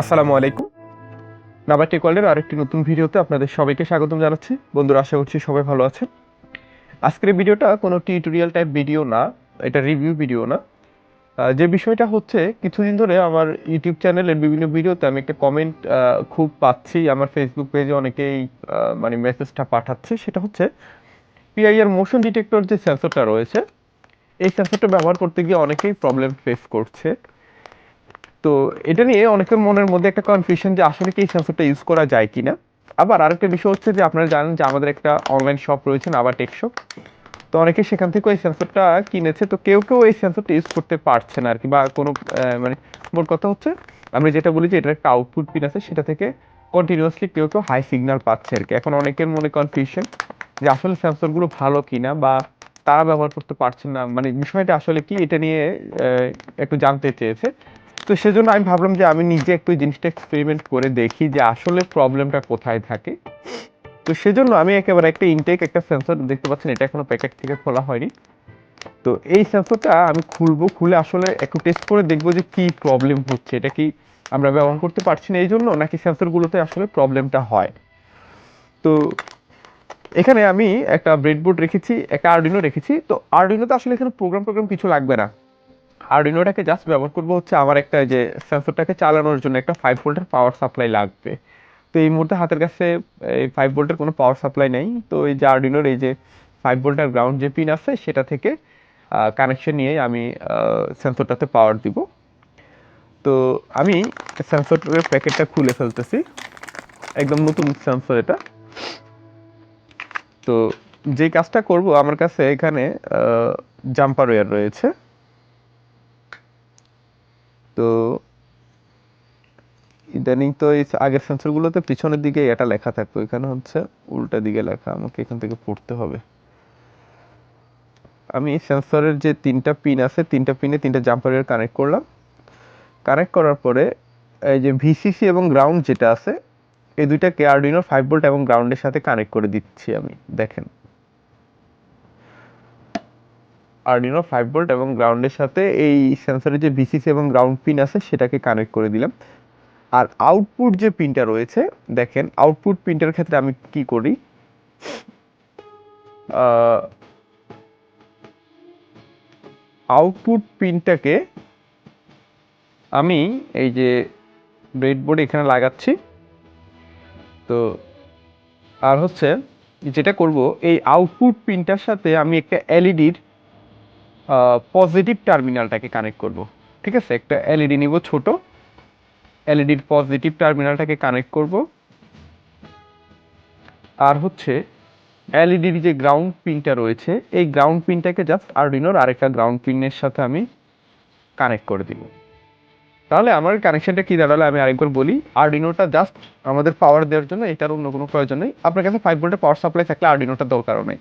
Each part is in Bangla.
আসসালামু আলাইকুম। নাবার টেকওয়ার্ল্ডের আরেকটি নতুন ভিডিওতে আপনাদের সবাইকে স্বাগতম জানাচ্ছি। বন্ধুরা, আশা করছি সবাই ভালো আছেন। আজকের ভিডিওটা কোনো টিউটোরিয়াল টাইপ ভিডিও না, এটা রিভিউ ভিডিও না। যে বিষয়টা হচ্ছে, কিছুদিন ধরে আমার ইউটিউব চ্যানেলের বিভিন্ন ভিডিওতে আমি একটা কমেন্ট খুব পাচ্ছি। আমার ফেসবুক পেজে অনেকেই মানে মেসেজটা পাঠাচ্ছে। সেটা হচ্ছে পিআইআর মোশন ডিটেক্টর যে সেন্সরটা রয়েছে, এই সেন্সরটা ব্যবহার করতে গিয়ে অনেকেই প্রবলেম ফেস করছে। তো এটা নিয়ে অনেকের মনের মধ্যে একটা কনফিউশন যে আসলে কি এই সেন্সরটা ইউজ করা যায় কিনা। আবার আরেকটা বিষয় হচ্ছে যে আপনারা জানেন যে আমাদের একটা অনলাইন শপ রয়েছে আবার টেক শপ তো অনেকে সেখান থেকে এই সেন্সরটা কিনেছে, তো কেউ কেউ এই সেন্সরটা ইউজ করতে পারছে না আর কি বা কোনো মানে মোট কথা হচ্ছে, আমরা যেটা বলি যে এটার একটা আউটপুট পিন আছে, সেটা থেকে কন্টিনিউয়াসলি কেউ কেউ হাই সিগন্যাল পাচ্ছে আর কি এখন অনেকের মনে কনফিউশন যে আসলে সেন্সরগুলো ভালো কিনা বা তারা ব্যবহার করতে পারছেন না। মানে বিষয়টা আসলে কি, এটা নিয়ে একটু জানতে চেয়েছে। তো সেজন্য আমি ভাবলাম যে আমি নিজে একটু জিনিসটা এক্সপেরিমেন্ট করে দেখি যে আসলে প্রবলেমটা কোথায় থাকে। তো সেজন্য আমি একেবারে একটা ইনটেক একটা সেন্সর দেখতে পাচ্ছেন, এটা এখনও প্যাকেট থেকে খোলা হয়নি। তো এই সেন্সরটা আমি খুলবো, খুলে আসলে একটু টেস্ট করে দেখব যে কি প্রবলেম হচ্ছে। এটা কি আমরা ব্যবহার করতে পারছি না এই জন্য নাকি সেন্সরগুলোতে আসলে প্রবলেমটা হয়? তো এখানে আমি একটা ব্রেডবোর্ড রেখেছি, একটা আর্ডিনো রেখেছি। তো আর্ডিনোতে আসলে এখানে প্রোগ্রাম প্রোগ্রাম কিছু লাগবে না। আর্ডিনোটাকে জাস্ট ব্যবহার করব হচ্ছে আমার একটা যে সেন্সরটাকে চালানোর জন্য একটা ফাইভ ভোল্টের পাওয়ার সাপ্লাই লাগবে। তো এই মুহূর্তে হাতের কাছে এই ফাইভ ভোল্টের কোনো পাওয়ার সাপ্লাই নেই। তো এই যে আর্ডিনোর এই যে ফাইভ ভোল্টের গ্রাউন্ড যে পিন আছে, সেটা থেকে কানেকশন নিয়ে আমি সেন্সরটাতে পাওয়ার দিব। তো আমি সেন্সরের প্যাকেটটা খুলে ফেলতেছি। একদম নতুন সেন্সর এটা। তো যে কাজটা করব, আমার কাছে এখানে জাম্পার ওয়্যার রয়েছে। তো ইদানিং তো এই আগের সেন্সরগুলোতে পিছনের দিকে এটা লেখা থাকতো, এখানে হচ্ছে উল্টা দিকে লেখা, আমাকে এখান থেকে পড়তে হবে। আমি সেন্সরের যে তিনটা পিন আছে, তিনটা পিনে তিনটা জাম্পারের কানেক্ট করলাম। কানেক্ট করার পরে এই যে ভিসিসি এবং গ্রাউন্ড যেটা আছে, এই দুইটাকে আর্ডিনো ফাইভ ভোল্ট এবং গ্রাউন্ডের সাথে কানেক্ট করে দিচ্ছি আমি, দেখেন। আর্ডিনো ফাইভ ভোল্ট এবং গ্রাউন্ডের সাথে এই সেন্সরের যে ভিসিসি এবং গ্রাউন্ড পিন আছে, সেটাকে কানেক্ট করে দিলাম। আর আউটপুট যে পিনটা রয়েছে, দেখেন আউটপুট পিনটার ক্ষেত্রে আমি কি করি? আউটপুট পিনটাকে আমি এই যে ব্রেডবোর্ড এখানে লাগাচ্ছি। তো, আর হচ্ছে, যেটা করব, এই আউটপুট পিনটার সাথে আমি একটা এলইডির পজিটিভ টার্মিনালটাকে কানেক্ট করব। ঠিক আছে? একটা এলইডি নিব ছোট। এলইডির পজিটিভ টার্মিনালটাকে কানেক্ট করব। আর হচ্ছে এলইডির যে গ্রাউন্ড পিনটা রয়েছে, এই গ্রাউন্ড পিনটাকে জাস্ট আরডিনোর আরেকটা গ্রাউন্ড পিনের সাথে আমি কানেক্ট করে দিব। তাহলে আমার কানেকশনটা কি দাঁড়াল? আমি আরেকবার বলি আরডিনোটা জাস্ট আমাদের পাওয়ার দেওয়ার জন্য, এটার অন্য কোনো প্রয়োজন নেই। আপনার কাছে ফাইভ ভোল্টের পাওয়ার সাপ্লাই থাকলে আরডিনোটার দরকারও নেই।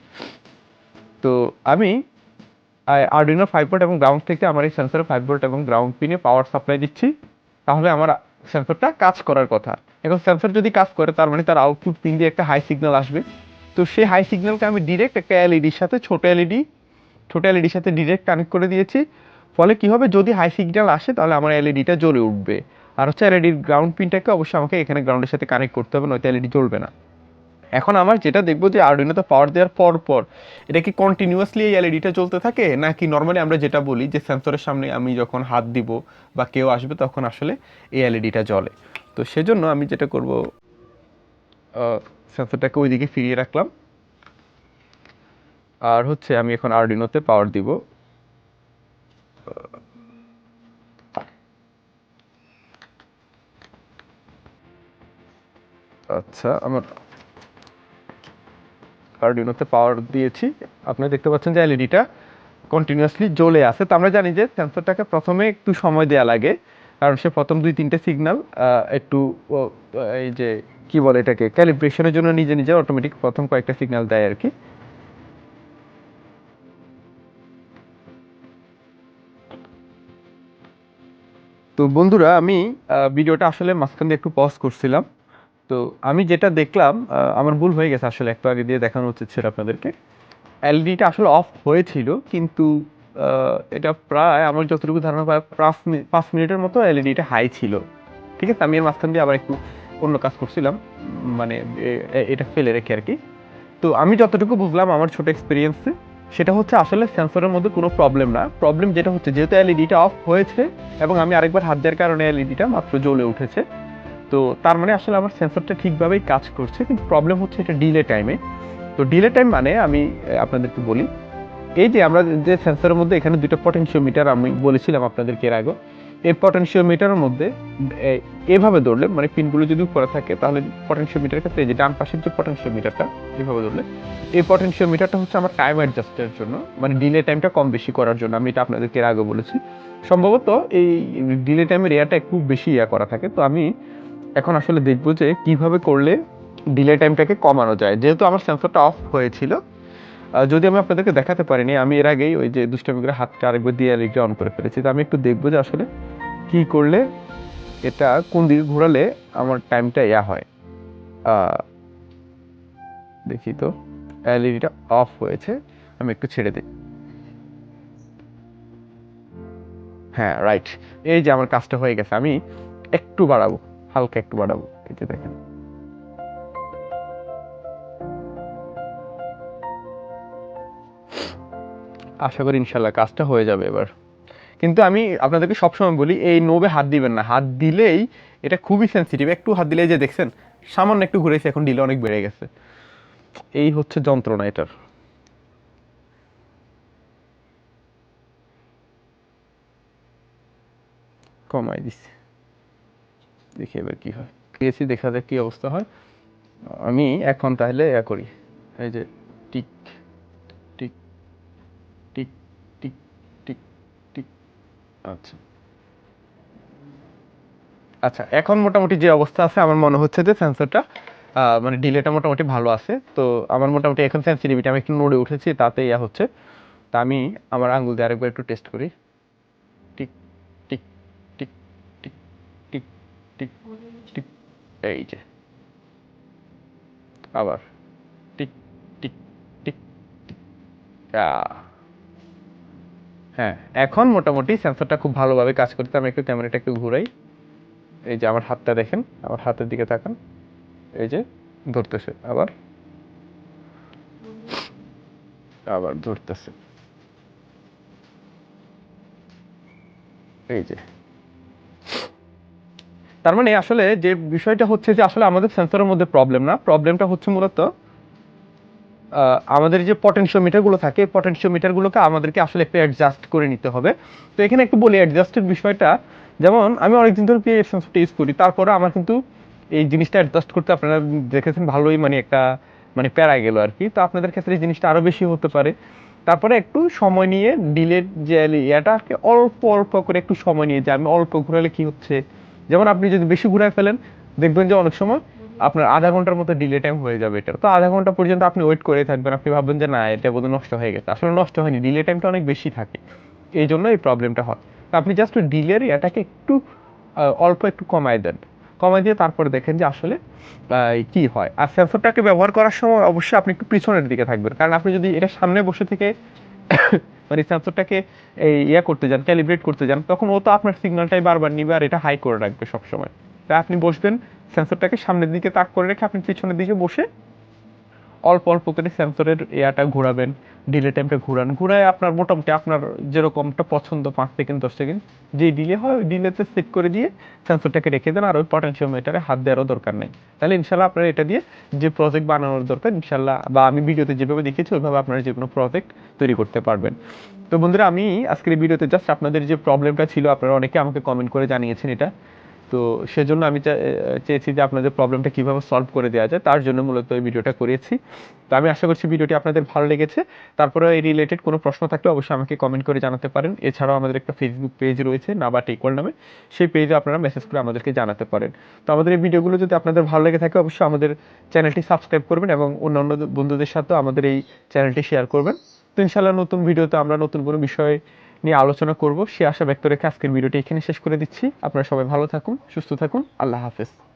তো আমি আরডিনো ফাইভ ভোল্ট এবং গ্রাউন্ড থেকে আমার এই সেন্সরে ফাইভ ভোল্ট এবং গ্রাউন্ড পিনে পাওয়ার সাপ্লাই দিচ্ছি। তাহলে আমার সেন্সরটা কাজ করার কথা। এখন সেন্সর যদি কাজ করে, তার মানে তার আউটপুট পিন দিয়ে একটা হাই সিগন্যাল আসবে। তো সেই হাই সিগন্যালকে আমি ডিরেক্ট একটা এলইডির সাথে, ছোট এলইডি ছোট এলইডির সাথে ডিরেক্ট কানেক্ট করে দিয়েছি। ফলে কি হবে? যদি হাই সিগন্যাল আসে, তাহলে আমার এলইডিটা জ্বলে উঠবে। আর হচ্ছে এলইডির গ্রাউন্ড পিনটাকে অবশ্যই আমাকে এখানে গ্রাউন্ডের সাথে কানেক্ট করতে হবে, নয়তো এলইডি জ্বলবে না। এখন আমার যেটা দেখব যে আর্ডিনোতে পাওয়ার দেওয়ার পর পর, এটা কি কন্টিনিউয়াসলি এই এলইডিটা চলতে থাকে? নাকি নর্মালি আমরা যেটা বলি যে সেন্সরের সামনে আমি যখন হাত দিব বা কেউ আসবে তখন আসলে এই এলইডিটা জ্বলে। তো সেজন্য আমি যেটা করব সেন্সরটাকে ওইদিকে ফিরিয়ে রাখলাম। আর হচ্ছে আমি এখন আর্ডিনোতে পাওয়ার দিব। আচ্ছা আমার আর্ডিনোতে পাওয়ার দিয়েছি। আপনারা দেখতে পাচ্ছেন যে এলইডিটা কন্টিনিউয়াসলি জ্বলে আছে। তো আমরা জানি যে সেন্সরটাকে প্রথমে একটু সময় দেওয়া লাগে। কারণ সে প্রথম দুই, তিনটে সিগন্যাল একটু এই যে, কি বলে এটাকে ক্যালিব্রেশনের জন্য নিজে নিজে অটোমেটিক প্রথম কয়েকটা সিগন্যাল দেয় আর কি। তো বন্ধুরা, আমি ভিডিওটা আসলে মাঝখান দিয়ে একটু পজ করছিলাম। তো আমি যেটা দেখলাম আমার ভুল হয়ে গেছে আসলে, একটু আগে দিয়ে দেখানো উচিত ছিল আপনাদেরকে। এলইডিটা আসলে অফ হয়েছিল, কিন্তু এটা প্রায় আমার যতটুকু ধারণা প্রায় পাঁচ পাঁচ মিনিটের মতো এলইডিটা হাই ছিল। ঠিক আছে? আমি এর মাঝখান দিয়ে আবার একটু অন্য কাজ করছিলাম মানে এটা ফেলে রেখে আর কি। তো আমি যতটুকু বুঝলাম আমার ছোট এক্সপিরিয়েন্সে সেটা হচ্ছে আসলে সেন্সরের মধ্যে কোনো প্রবলেম না। প্রবলেম যেটা হচ্ছে, যেহেতু এলইডিটা অফ হয়েছে, এবং আমি আরেকবার হাত দেওয়ার কারণে এলইডিটা মাত্র জ্বলে উঠেছে তো তার মানে আসলে আমার সেন্সরটা ঠিকভাবেই কাজ করছে, কিন্তু প্রবলেম হচ্ছে এটা ডিলে টাইমে তো ডিলে টাইম মানে আমি আপনাদেরকে বলি, এই যে আমরা যে সেন্সরের মধ্যে এখানে দুটো পটেনশিওমিটার আমি বলেছিলাম আপনাদেরকে এর আগে এই পটেনশিওমিটারের মধ্যে এভাবে ধরলে মানে পিনগুলো যদি উপরে থাকে, তাহলে পটেনশিওমিটারের ক্ষেত্রে যে ডান পাশের যে পটেনশিওমিটারটা এভাবে ধরলে, এই পটেনশিওমিটারটা হচ্ছে আমার টাইম অ্যাডজাস্টের জন্য মানে ডিলে টাইমটা কম বেশি করার জন্য, আমি এটা আপনাদেরকে এর আগে বলেছি। সম্ভবত এই ডিলে টাইমের এয়ারটা একটু বেশি ইয়া করা থাকে, তো আমি এখন আসলে দেখব যে কীভাবে করলে ডিলে টাইমটাকে কমানো যায়। যেহেতু আমার সেন্সরটা অফ হয়েছিল যদি আমি আপনাদেরকে দেখাতে পারিনি, আমি এর আগেই ওই যে দুষ্টামি হাতটা আরেকবার দিয়ে আরেকটা অন করে ফেলেছি। তো আমি একটু দেখব যে আসলে কি করলে এটা কোন দিকে ঘোরালে আমার টাইমটা ইয়া হয়। দেখি তো এলইডিটা অফ হয়েছে, আমি একটু ছেড়ে দিই। হ্যাঁ রাইট এই যে আমার কাজটা হয়ে গেছে, আমি একটু বাড়াবো। হালকা একটু বাড়াবো, এই যে দেখেন। আশা করি ইনশাল্লাহ কাজটা হয়ে যাবে এবার। কিন্তু আমি আপনাদেরকে সবসময় বলি, এই নোবে হাত দিবেন না। হাত দিলেই এটা খুবই সেন্সিটিভ একটু হাত দিলেই যে দেখছেন, সামান্য একটু ঘুরেছে, এখন দিলে অনেক বেড়ে গেছে। এই হচ্ছে যন্ত্রণা এটার। কমাই দিচ্ছি দেখি এবার কি হয়। গেছি, দেখা যাক কি অবস্থা হয়। আমি এখন তাহলে এ করি। এই যে tick tick tick tick tick tick. আচ্ছা। আচ্ছা এখন মোটামুটি যে অবস্থা আছে, আমার মনে হচ্ছে যে সেন্সরটা মানে ডিলেটা মোটামুটি ভালো আছে। তো আমার মোটামুটি এখন সেন্সিটিভিটি আমি একটু নড়ে উঠেছি তাতে ইয়া হচ্ছে। তা আমি আমার আঙুল দিয়ে আরেকবার একটু টেস্ট করি tick tick tick tick tick tick tick, এই যে। আবার, টিক টিক টিক হ্যাঁ এখন মোটামুটি সেন্সরটা খুব ভালোভাবে কাজ করতে আমি একটু ক্যামেরাটা একটু ঘুরাই। এই যে আমার হাতটা দেখেন, আমার হাতের দিকে তাকান। এই যে, ধরতেছে, আবার। আবার ধরতেছে। এই যে। তার মানে আসলে যে বিষয়টা হচ্ছে যে আসলে আমাদের সেন্সরের মধ্যে প্রবলেম না। প্রবলেমটা হচ্ছে মূলত আমাদের যে পটেনশিওমিটারগুলো থাকে পটেনশিওমিটারগুলোকে আমাদেরকে আসলে একটু অ্যাডজাস্ট করে নিতে হবে। তো এখানে একটু বলি অ্যাডজাস্টের বিষয়টা, যেমন আমি অনেকদিন ধরে পিএফ সেন্সরটা ইউজ করি, তারপরে আমার কিন্তু এই জিনিসটা অ্যাডজাস্ট করতে আপনারা দেখেছেন ভালোই মানে একটা মানে প্যারায় গেল আর কি। তো আপনাদের ক্ষেত্রে এই জিনিসটা আরও বেশি হতে পারে। তারপরে একটু সময় নিয়ে ডিলের যে ইয়াটাকে অল্প অল্প করে একটু সময় নিয়ে যে আমি অল্প ঘুরালে কি হচ্ছে যেমন আপনি যদি বেশি ঘুরায় ফেলেন, দেখবেন যে অনেক সময় আপনার আধা ঘণ্টার মতো ডিলে টাইম হয়ে যাবে এটা তো আধা ঘণ্টা পর্যন্ত আপনি ওয়েট করে থাকবেন, আপনি ভাববেন যে না, এটা বোধহয় নষ্ট হয়ে গেছে। আসলে নষ্ট হয়নি ডিলে টাইমটা অনেক বেশি থাকে। এই জন্য এই প্রবলেমটা হয়। তো আপনি জাস্ট ডিলের এটাকে একটু অল্প একটু কমায় দেন। কমায় দিয়ে তারপরে দেখেন যে আসলে কি হয়। আর সেন্সরটাকে ব্যবহার করার সময় অবশ্যই আপনি একটু পিছনের দিকে থাকবেন। কারণ আপনি যদি এটা সামনে বসে থেকে মানে সেন্সরটাকে এই ইয়া করতে যান ক্যালিব্রেট করতে যান, তখন ও তো আপনার সিগন্যালটাই বারবার নিবে আর এটা হাই করে রাখবে সবসময়। তাই আপনি বসবেন সেন্সরটাকে সামনের দিকে তাক করে রেখে আপনি পিছনের দিকে বসে অল্প অল্প করে সেন্সরের এয়াটা ঘোরাবেন ডিলে টাইমটা ঘুরান। ঘুরায় আপনার মোটামুটি আপনার যেরকমটা পছন্দ, পাঁচ সেকেন্ড দশ সেকেন্ড যে ডিলে হয়, ওই ডিলেতে সেট করে দিয়ে সেন্সরটাকে রেখে দেন। আর ওই পটেনশিওমিটারে হাত দেওয়ারও দরকার নেই। তাহলে ইনশাল্লাহ আপনার এটা দিয়ে যে প্রজেক্ট বানানোর দরকার, ইনশাল্লাহ বা আমি ভিডিওতে যেভাবে দেখেছি, ওইভাবে আপনারা যে কোনো প্রজেক্ট তৈরি করতে পারবেন। তো বন্ধুরা, আমি আজকের ভিডিওতে জাস্ট আপনাদের যে প্রবলেমটা ছিল, আপনারা অনেকে আমাকে কমেন্ট করে জানিয়েছেন এটা। তো সেজন্য আমি চেয়েছি যে আপনাদের প্রবলেমটা কীভাবে সলভ করে দেওয়া যায়, তার জন্য মূলত এই ভিডিওটা করেছি। তো আমি আশা করছি ভিডিওটি আপনাদের ভালো লেগেছে। তারপরে এই রিলেটেড কোনো প্রশ্ন থাকলে অবশ্যই আমাকে কমেন্ট করে জানাতে পারেন। এছাড়াও আমাদের একটা ফেসবুক পেজ রয়েছে নাবা টেকওয়াল নামে। সেই পেজে আপনারা মেসেজ করে আমাদেরকে জানাতে পারেন। তো আমাদের এই ভিডিওগুলো যদি আপনাদের ভালো লেগে থাকে, অবশ্যই আমাদের চ্যানেলটি সাবস্ক্রাইব করবেন এবং অন্যান্য বন্ধুদের সাথেও আমাদের এই চ্যানেলটি শেয়ার করবেন। তো ইনশাল্লাহ নতুন ভিডিওতে আমরা নতুন কোনো বিষয় নিয়ে আলোচনা করব। সে আশা ব্যক্ত রেখে আজকের ভিডিওটি এখানে শেষ করে দিচ্ছি। আপনারা সবাই ভালো থাকুন, সুস্থ থাকুন। আল্লাহ হাফেজ।